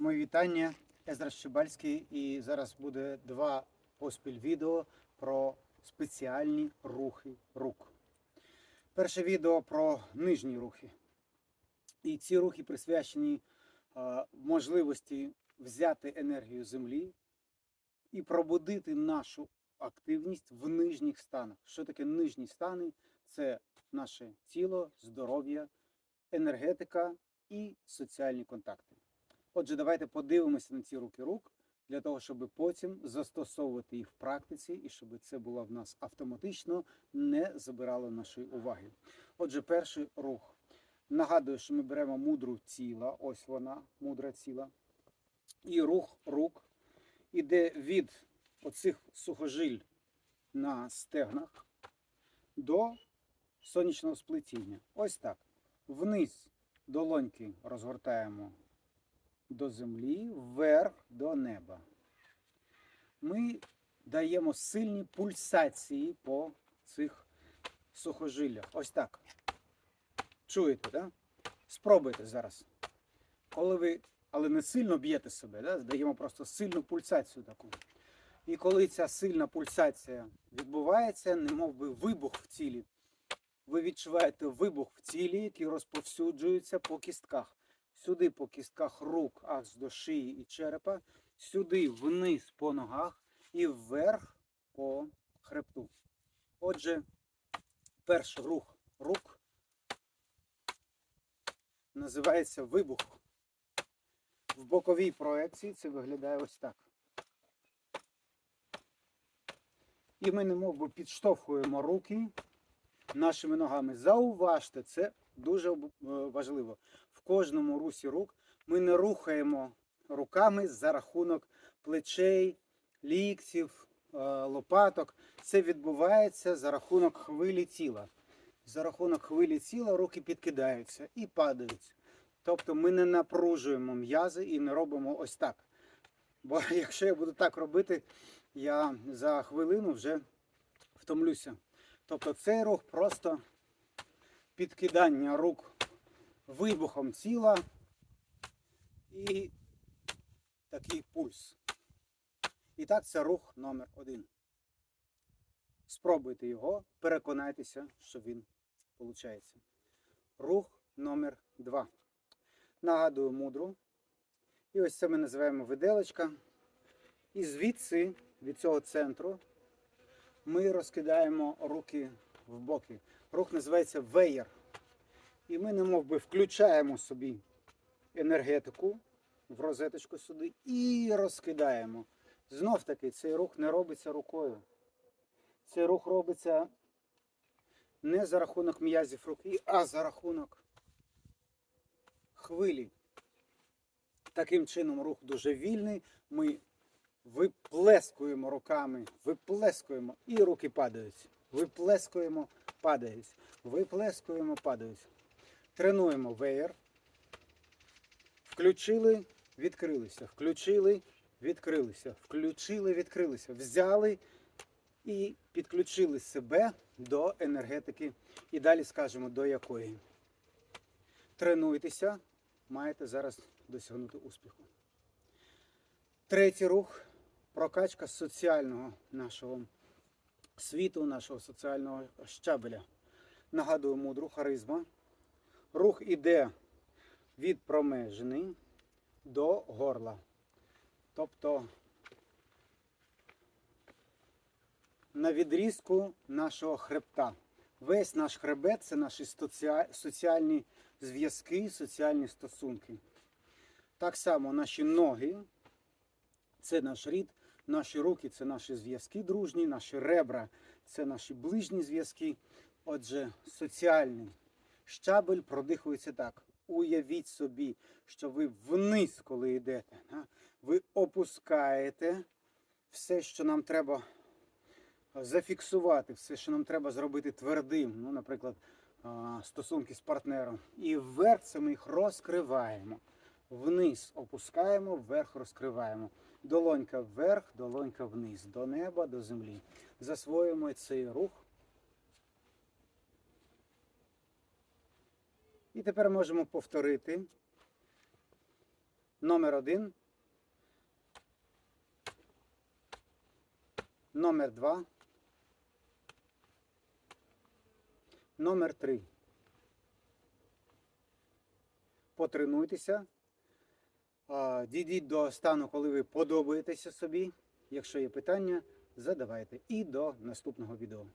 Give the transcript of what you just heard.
Мої вітання, Езра Щебальський, і зараз буде два поспіль відео про спеціальні рухи рук. Перше відео про нижні рухи. І ці рухи присвячені е, можливості взяти енергію землі і пробудити нашу активність в нижніх станах. Що таке нижні стани? Це наше тіло, здоров'я, енергетика і соціальні контакти. Отже, давайте подивимося на ці руки рук для того, щоб потім застосовувати їх в практиці і щоб це було в нас автоматично не забирало нашої уваги. Отже, перший рух. Нагадую, що ми беремо мудру тіла, ось вона, мудра тіла. І рух рук іде від оцих сухожиль на стегнах до сонячного сплетіння. Ось так. Вниз долоньки розгортаємо до землі, вверх до неба. Ми даємо сильні пульсації по цих сухожиллях. Ось так. Чуєте, да? Спробуйте зараз. Коли ви, але не сильно б'єте себе, да? даємо просто сильну пульсацію таку. І коли ця сильна пульсація відбувається, немов би вибух в тілі, ви відчуваєте вибух в тілі, який розповсюджується по кістках. Сюди по кістках рук, аж до шиї і черепа, сюди вниз по ногах і вверх по хребту. Отже, перший рух рук називається вибух. В боковій проекції це виглядає ось так. І ми немов підштовхуємо руки нашими ногами. Зауважте, це дуже е, важливо. Кожному русі рук ми не рухаємо руками за рахунок плечей, ліктів, е, лопаток. Це відбувається за рахунок хвилі тіла. За рахунок хвилі тіла руки підкидаються і падають. Тобто ми не напружуємо м'язи і не робимо ось так. Бо якщо я буду так робити, я за хвилину вже втомлюся. Тобто цей рух просто підкидання рук вибухом тіла і такий пульс. І так це рух номер один. Спробуйте його, переконайтеся, що він виходить. Рух номер два. Нагадую мудру. І ось це ми називаємо виделочка. І звідси, від цього центру, ми розкидаємо руки в боки. Рух називається веєр. І ми немов би включаємо собі енергетику в розеточку сюди і розкидаємо. Знов таки, цей рух не робиться рукою. Цей рух робиться не за рахунок м'язів руки, а за рахунок хвилі. Таким чином рух дуже вільний. Ми виплескуємо руками, виплескуємо і руки падають. Виплескуємо, падають. Виплескуємо, падають. Тренуємо веєр. Включили, відкрилися. Включили, відкрилися. Включили, відкрилися. Взяли і підключили себе до енергетики. І далі скажемо до якої. Тренуйтеся, маєте зараз досягнути успіху. Третій рух прокачка соціального нашого світу, нашого соціального щабеля. Нагадую мудру харизма. Рух іде від промежини до горла. Тобто на відрізку нашого хребта. Весь наш хребет це наші соціальні зв'язки, соціальні стосунки. Так само наші ноги це наш рід, наші руки це наші зв'язки дружні, наші ребра це наші ближні зв'язки. Отже, соціальний щабель продихується так. Уявіть собі, що ви вниз, коли йдете, ви опускаєте все, що нам треба зафіксувати, все, що нам треба зробити твердим, ну, наприклад, стосунки з партнером. І вверх це ми їх розкриваємо. Вниз опускаємо, вверх розкриваємо. Долонька вверх, долонька вниз, до неба, до землі. Засвоюємо цей рух. І тепер можемо повторити Номер один. Номер два. Номер три. Потренуйтеся. Дійдіть до стану, коли ви подобаєтеся собі. Якщо є питання, задавайте. І до наступного відео.